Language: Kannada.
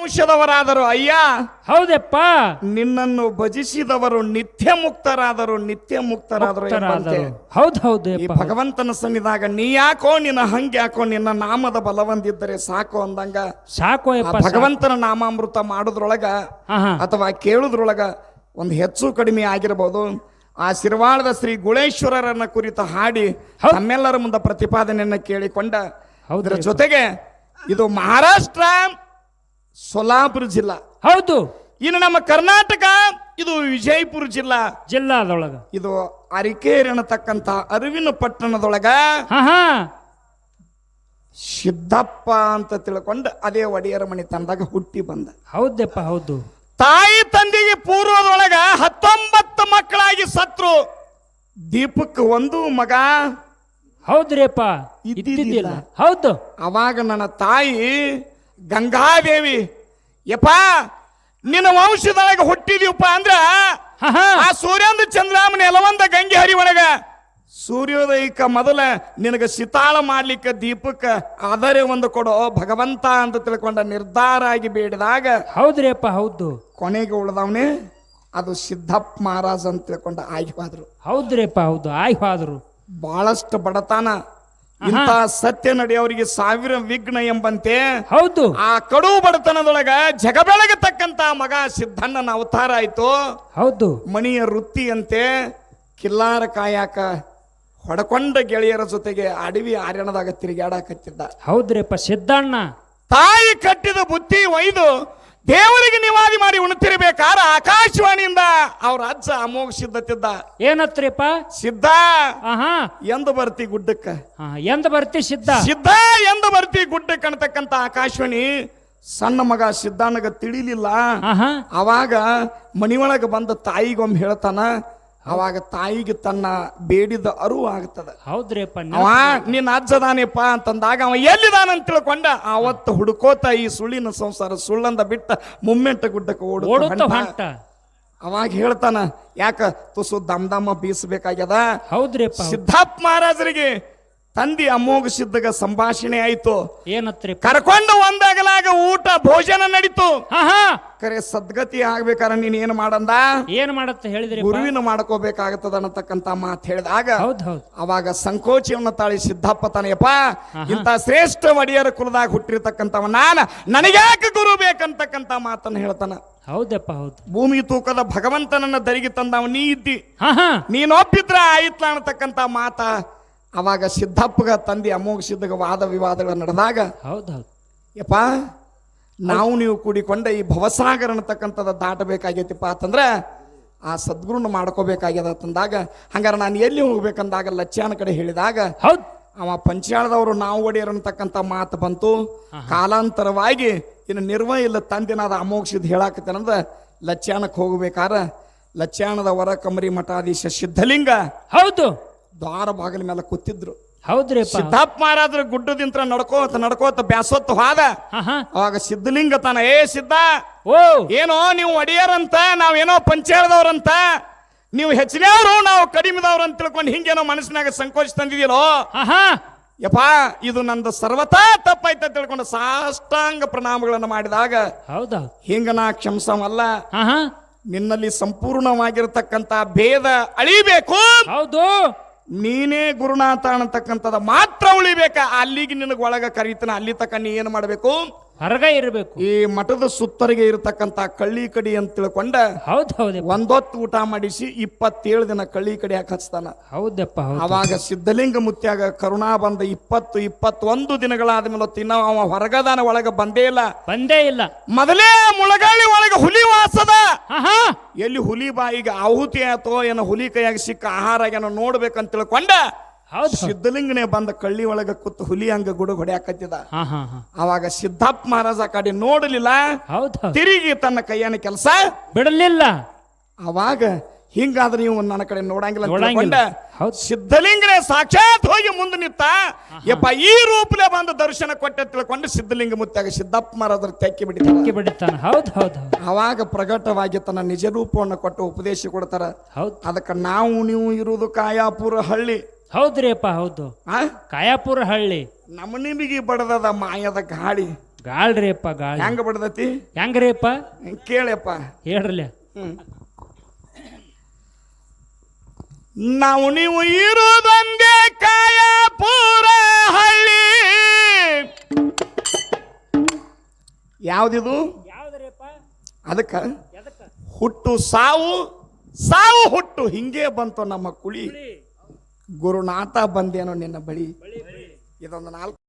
ವಂಶದವರಾದರು ಅಯ್ಯ. ಹೌದಪ್ಪ. ನಿನ್ನನ್ನು ಭಜಿಸಿದವರು ನಿತ್ಯ ಮುಕ್ತರಾದರು ನಿತ್ಯ ಮುಕ್ತರಾದರು. ಎಂಬಂತೆ. ಮುಕ್ತರಾದರು ಹೌದ್ ಹೌದು ಈ ಭಗವಂತನ ಸನ್ನಿಧಾಗ ನೀ ಯಾಕೋ ನಿನ್ನ ಹಂಗೆ ಯಾಕೋ ನಿನ್ನ ನಾಮದ ಬಲವಂದಿದ್ದರೆ ಸಾಕು ಅಂದಂಗ ಸಾಕು ಆ ಯಪ್ಪ ಭಗವಂತನ ನಾಮಾಮೃತ ಮಾಡುದ್ರೊಳಗ ಹಾ ಹಾ ಅಥವಾ ಕೇಳುದ್ರೊಳಗ ಒಂದು ಹೆಚ್ಚು ಕಡಿಮೆ ಆಗಿರಬಹುದು ಆ ಶಿರವಾಳದ ಶ್ರೀ ಗುಳೇಶ್ವರರನ್ನ ಕುರಿತ ಹಾಡಿ. ತಮ್ಮೆಲ್ಲರ ಮುಂದೆ ಪ್ರತಿಪಾದನೆಯನ್ನ ಕೇಳಿಕೊಂಡ. ಹೌದ್ರಿ ಜೊತೆಗೆ ಇದು ಮಹಾರಾಷ್ಟ್ರ ಸೊಲಾಪುರ ಜಿಲ್ಲಾ. ಹೌದು. ಇನ್ನು ನಮ್ಮ ಕರ್ನಾಟಕ ಇದು ವಿಜಯಪುರ ಜಿಲ್ಲಾ. ಜಿಲ್ಲಾದೊಳಗ. ಇದು ಅರಿಕೇರಿ ಅನ್ನತಕ್ಕಂತ ಅರಿವಿನ ಪಟ್ಟಣದೊಳಗ ಸಿದ್ದಪ್ಪ ಅಂತ ತಿಳ್ಕೊಂಡು ಅದೇ ಒಡೆಯರ ಮನೆ ತಂದಾಗ ಹುಟ್ಟಿ ಬಂದ. ಹೌದಪ್ಪ ಹೌದು. ತಾಯಿ ತಂದೆಗೆ ಪೂರ್ವದೊಳಗ ಹತ್ತೊಂಬತ್ತು ಮಕ್ಕಳಾಗಿ ಸತ್ರು. ದೀಪಕ್ ಒಂದು ಮಗ. ಇದ್ದಿದ್ದಿಲ್ಲ. ಹೌದು. ಅವಾಗ ನನ್ನ ತಾಯಿ ಗಂಗಾದೇವಿ ಯಪ್ಪ ನಿನ್ನ ವಂಶದೊಳಗೆ ಹುಟ್ಟಿದೀವಪ್ಪ ಅಂದ್ರ ಆ ಸೂರ್ಯಂದ ಚಂದ್ರಾಮನ ಎಲವಂದ ಗಂಗೆ ಹರಿ ಒಳಗ ಸೂರ್ಯೋದಯಕ್ಕ ಮೊದಲ ನಿನಗೆ ಸಿತಾಳ ಮಾಡ್ಲಿಕ್ಕೆ ದೀಪಕ್ಕ ಆದರೆ ಒಂದು ಕೊಡೋ ಭಗವಂತ ಅಂತ ತಿಳ್ಕೊಂಡ ನಿರ್ಧಾರ ಆಗಿ ಬೇಡಿದಾಗ ಹೌದ್ರಿಯಪ್ಪ ಹೌದು. ಕೊನೆಗೆ ಉಳ್ದವನೇ ಅದು ಸಿದ್ದಪ್ಪ ಮಹಾರಾಜ್ ಅಂತ ತಿಳ್ಕೊಂಡ ಆಗಿ ಹೌದ್ರಿಯಪ್ಪ ಹೌದ್ರಿಪ್ಪ ಹೌದು ಆಯ್ ಹೋದ್ರು ಬಹಳಷ್ಟು ಬಡತನ. ಇಂಥ ಸತ್ಯ ನಡೆಯವರಿಗೆ ಸಾವಿರ ವಿಘ್ನ ಎಂಬಂತೆ ಹೌದು. ಆ ಕಡು ಬಡತನದೊಳಗ ಜಗಬೆಳಗತಕ್ಕಂತ ಮಗ ಸಿದ್ಧಣ್ಣನ ಅವತಾರ ಆಯ್ತು. ಹೌದು. ಮಣಿಯ ವೃತ್ತಿಯಂತೆ ಕಿಲ್ಲಾರ ಕಾಯಾಕ ಹೊಡಕೊಂಡ ಗೆಳೆಯರ ಜೊತೆಗೆ ಅಡವಿ ಆರ್ಯಣದಾಗ ತಿರುಗಾಡಕತ್ತಿದ್ದ ಹೌದ್ರಿಪ್ಪ ಸಿದ್ದಣ್ಣ ತಾಯಿ ಕಟ್ಟಿದ ಬುತ್ತಿ ಒಯ್ದು ದೇವರಿಗೆ ನಿವಾದಿ ಮಾಡಿ ಉಣ್ತಿರ್ಬೇಕಾರ ಆಕಾಶವಾಣಿಯಿಂದ ಅವ್ರ ಅಜ್ಜ ಅಮೋಘ ಸಿದ್ಧತಿದ್ದ. ಏನತ್ರಿಪ್ಪ? ಸಿದ್ಧ? ಆಹಾ. ಎಂದು ಬರ್ತಿ ಗುಡ್ಡಕ್ಕ. ಎಂದ ಬರ್ತಿ ಸಿದ್ಧ. ಸಿದ್ಧ ಎಂದು ಬರ್ತಿ ಗುಡ್ಡಕ್ಕೆ ಅನ್ನತಕ್ಕಂತ ಆಕಾಶವಾಣಿ ಸಣ್ಣ ಮಗ ಸಿದ್ಧಾನಗ ತಿಳಿಲಿಲ್ಲ. ಅವಾಗ ಮನಿಯೊಳಗೆ ಬಂದ ತಾಯಿಗೊಮ್ಮೆ ಹೇಳ್ತಾನ ಅವಾಗ ತಾಯಿಗೆ ತನ್ನ ಬೇಡಿದ ಅರಿವು ಆಗ್ತದ. ಹೌದ್ರಿಪ್ಪ ಅವ ನಿನ್ನ ಅಜ್ಜದಾನೇಪ್ಪ ಅಂತಂದಾಗ ಅವ ಎಲ್ಲಿದಾನಂತ ತಿಳ್ಕೊಂಡ ಅವತ್ತು ಹುಡುಕೋತ ಈ ಸುಳ್ಳಿನ ಸಂಸಾರ ಸುಳ್ಳಂದ ಬಿಟ್ಟ ಮುಮ್ಮೆಂಟ ಗುಡ್ಡಕ್ಕೆ ಓಡ ಅವಾಗ ಹೇಳ್ತಾನ ಯಾಕ ತುಸು ದಮ್ ದಮ್ಮ ಬೀಸಬೇಕಾಗ್ಯದ? ಹೌದ್ರಿ ಹೌದು. ಸಿದ್ಧಾಪ್ ಮಹಾರಾಜರಿಗೆ ತಂದಿ ಅಮೋಘ ಸಿದ್ದಗ ಸಂಭಾಷಣೆ ಆಯ್ತು. ಏನತ್ರಿ? ಕರ್ಕೊಂಡು ಒಂದಾಗಲಾಗ ಊಟ ಭೋಜನ ನಡೀತು. ಕರೆ ಸದ್ಗತಿ ಆಗ್ಬೇಕಾರ ನೀನ್ ಏನ್ ಮಾಡಂದ? ಏನ್ ಮಾಡತ್ತ ಹೇಳಿದ್ರಿ ಗುರುವಿನ ಮಾಡ್ಕೋಬೇಕಾಗತ್ತದ ಅನ್ನತಕ್ಕಂತ ಮಾತು ಹೇಳಿದಾಗ ಅವಾಗ ಸಂಕೋಚವನ್ನ ತಾಳಿ ಸಿದ್ದಪ್ಪ ತಾನೆಯಪ್ಪ ಇಂಥ ಶ್ರೇಷ್ಠ ಒಡೆಯರ ಕುಲದಾಗ ಹುಟ್ಟಿರ್ತಕ್ಕಂಥವ ನಾನ ನನಗ್ಯಾಕೆ ಗುರು ಬೇಕಂತಕ್ಕಂತ ಮಾತನ್ನ ಹೇಳ್ತಾನ. ಹೌದಪ್ಪ ಹೌದು. ಭೂಮಿ ತೂಕದ ಭಗವಂತನನ್ನ ದರಿಗೆ ತಂದವ ನೀ ಇದ್ದಿ. ನೀನೊಪ್ಪಿದ್ರ ಆಯ್ತಲ ಅನ್ನತಕ್ಕಂತ ಮಾತ ಅವಾಗ ಸಿದ್ದಪ್ಪಗ ತಂದೆ ಅಮೋಘ ಸಿದ್ಧಗ ವಾದ ವಿವಾದಗಳು ನಡೆದಾಗ ಹೌದೌದು. ಹೌದ್ ಯಪ್ಪ ನಾವು ನೀವು ಕೂಡಿಕೊಂಡ ಈ ಭವಸಾಗರ ಅನ್ನತಕ್ಕಂಥದ್ದು ದಾಟಬೇಕಾಗೈತಿಪ್ಪ ಅಂತಂದ್ರೆ ಆ ಸದ್ಗುರುನ ಮಾಡ್ಕೋಬೇಕಾಗ್ಯದ ತಂದಾಗ ಹಂಗಾರೆ ನಾನು ಎಲ್ಲಿ ಹೋಗ್ಬೇಕಂದಾಗ ಲಚ್ಚಾನ ಕಡೆ ಹೇಳಿದಾಗ ಹೌದು. ಅವ ಪಂಚಾಳದವರು ನಾವು ಒಡೆಯರು ಅಂತಕ್ಕಂಥ ಮಾತು ಬಂತು. ಕಾಲಾಂತರವಾಗಿ ಇನ್ನು ನಿರ್ವ ಇಲ್ಲ ತಂದಿನಾದ ಅಮೋಕ್ಷಿದ್ ಹೇಳಾಕತ್ತೇನಂದ್ರೆ ಲಚ್ಚಾನಕ್ಕೆ ಹೋಗ್ಬೇಕಾರ ಲಚ್ಚಾಣದ ವರ ಕಮರಿ ಮಠಾಧೀಶ ಸಿದ್ಧಲಿಂಗ ಹೌದು. ದ್ವಾರ ಬಾಗಿಲ ಮೇಲೆ ಕೂತಿದ್ರು. ಹೌದ್ರಿ ಸಿದ್ದಪ್ಪ ಮಹಾರಾಜರು ಗುಡ್ಡದಿಂತ್ರ ನಡ್ಕೋತ ನಡ್ಕೋತ ಬ್ಯಾಸೋತ್ ಹೋದ. ಅವಾಗ ಸಿದ್ಧಲಿಂಗ ತಾನ ಏ ಸಿದ್ಧ ಓ. ಏನೋ ನೀವು ಒಡೆಯರಂತ ನಾವೇನೋ ಪಂಚಾಯದವ್ರಂತ ನೀವು ಹೆಚ್ಚಿನವರು ನಾವು ಕಡಿಮೆದವ್ರು ಅಂತ ತಿಳ್ಕೊಂಡು ಹಿಂಗೇನೋ ಮನಸ್ಸಿನಾಗ ಸಂಕೋಚ ತಂದಿದ್ದೀರೋ? ಯಪ್ಪ ಇದು ನಂದು ಸರ್ವತಾ ತಪ್ಪಾಯ್ತ ತಿಳ್ಕೊಂಡು ಸಾಷ್ಟಾಂಗ ಪ್ರಣಾಮಗಳನ್ನು ಮಾಡಿದಾಗ ಹೌದಾ? ಹಿಂಗ ನಾ ಕ್ಷಮಸಮಲ್ಲ ನಿನ್ನಲ್ಲಿ ಸಂಪೂರ್ಣವಾಗಿರತಕ್ಕಂತ ಭೇದ ಅಳಿಬೇಕು. ಹೌದು. ನೀನೇ ಗುರುನಾಥ ಅನ್ನತಕ್ಕಂಥದ ಮಾತ್ರ ಉಳಿಬೇಕ? ಅಲ್ಲಿಗೆ ನಿನಗೆ ಒಳಗ ಕರೀತಾನೆ ಅಲ್ಲಿ ತಕ್ಕ ನೀ ಏನು ಮಾಡಬೇಕು? ಹೊರಗ ಇರಬೇಕು. ಈ ಮಠದ ಸುತ್ತರಿಗೆ ಇರತಕ್ಕಂತ ಕಳ್ಳಿ ಕಡಿ ಅಂತ ತಿಳ್ಕೊಂಡ ಹೌದ್ ಹೌದು ಒಂದೊತ್ತು ಊಟ ಮಾಡಿಸಿ ಇಪ್ಪತ್ತೇಳು ದಿನ ಕಳ್ಳಿ ಕಡಿ ಹಚ್ತಾನ. ಹೌದಪ್ಪ ಹೌದು. ಅವಾಗ ಸಿದ್ಧಲಿಂಗ ಮುತ್ಯಾಗ ಕರುಣಾ ಬಂದ ಇಪ್ಪತ್ತು ಇಪ್ಪತ್ತೊಂದು ದಿನಗಳಾದ ಮೇಲೆ ತಿನ್ನ ಅವ ಹೊರಗದಾನ ಒಳಗ ಬಂದೇ ಇಲ್ಲ. ಬಂದೇ ಇಲ್ಲ. ಮೊದಲೇ ಮುಳಗಾಳಿ ಒಳಗ ಹುಲಿ ವಾಸದ. ಎಲ್ಲಿ ಹುಲಿ ಬಾಯಿಗೆ ಆಹುತಿ ಆಯ್ತೋ ಏನೋ ಹುಲಿ ಕೈಯಾಗಿ ಸಿಕ್ಕ ಆಹಾರ ಏನೋ ನೋಡ್ಬೇಕಂತ ತಿಳ್ಕೊಂಡ. ಸಿದ್ಧಲಿಂಗನೇ ಬಂದ ಕಳ್ಳಿ ಒಳಗ ಕೂತು ಹುಲಿ ಹಂಗ ಗುಡು ಹೊಡ್ಯಾಕತ್ತಿದ. ಹಾ ಹಾ ಹಾ. ಅವಾಗ ಸಿದ್ಧಪ್ಪ ಮಹಾರಾಜ ಕಡೆ ನೋಡಲಿಲ್ಲ. ತಿರುಗಿ ತನ್ನ ಕೈಯನ ಕೆಲಸ ಬಿಡಲಿಲ್ಲ. ಅವಾಗ ಹಿಂಗಾದ್ರೆ ನೀವು ನನ್ನ ಕಡೆ ನೋಡಂಗಿಲ್ಲ ಅಂತ ನೋಡಂಗಿಲ್ಲ. ತಿಳ್ಕೊಂಡ. ಹೌದ್. ಸಿದ್ಧಲಿಂಗನೇ ಸಾಕ್ಷಾತ್ ಹೋಗಿ ಮುಂದೆ ನಿಂತ. ಯಪ್ಪ ಈ ರೂಪಲೆ ಬಂದು ದರ್ಶನ ಕೊಟ್ಟೆ ತಿಳ್ಕೊಂಡು ಸಿದ್ಧಲಿಂಗ ಮುತ್ತಾಗ ಸಿದ್ದಪ್ಪ ಮಹಾರಾಜರು ತೆಕ್ಕಿ ಬಿಟ್ಟಿದ್ದಾರೆ. ಅಕ್ಕಿ ಹೌದು ಹೌದ್ ಅವಾಗ ಪ್ರಕಟವಾಗಿ ತನ್ನ ನಿಜ ರೂಪವನ್ನು ಕೊಟ್ಟು ಉಪದೇಶ ಕೊಡ್ತಾರ. ಹೌದ್. ಅದಕ್ಕೆ ನಾವು ನೀವು ಇರುವುದು ಕಾಯಾಪುರ ಹಳ್ಳಿ. ಹೌದ್ರಿಪ್ಪ ಹೌದು. ಆ? ಕಾಯಾಪುರ ಹಳ್ಳಿ. ನಮ್ಮ ನಿಮಗೆ ಬಡದದ ಮಾಯದ ಗಾಳಿ. ಗಾಳ್ರಿಯಪ್ಪ ಗಾಳಿ. ಹೆಂಗ ಬಡದತಿ? ಹೆಂಗ್ರಿಯಪ್ಪ ಕೇಳಪ್ಪ. ಹೇಳ್ರಲ್ಲ. ನಾವು ನೀವು ಇರುವುದೊಂದೇ ಕಾಯ ಪೂರ ಹಳ್ಳಿ. ಯಾವ್ದಿದು? ಅದಕ್ಕ? ಹುಟ್ಟು ಸಾವು ಸಾವು ಹುಟ್ಟು ಹಿಂಗೆ ಬಂತು ನಮ್ಮ ಕುಳಿ. ಗುರುನಾಥ ಬಂದೇನೋ ನಿನ್ನ ಬಳಿ. ಇದೊಂದು ನಾಲ್ಕು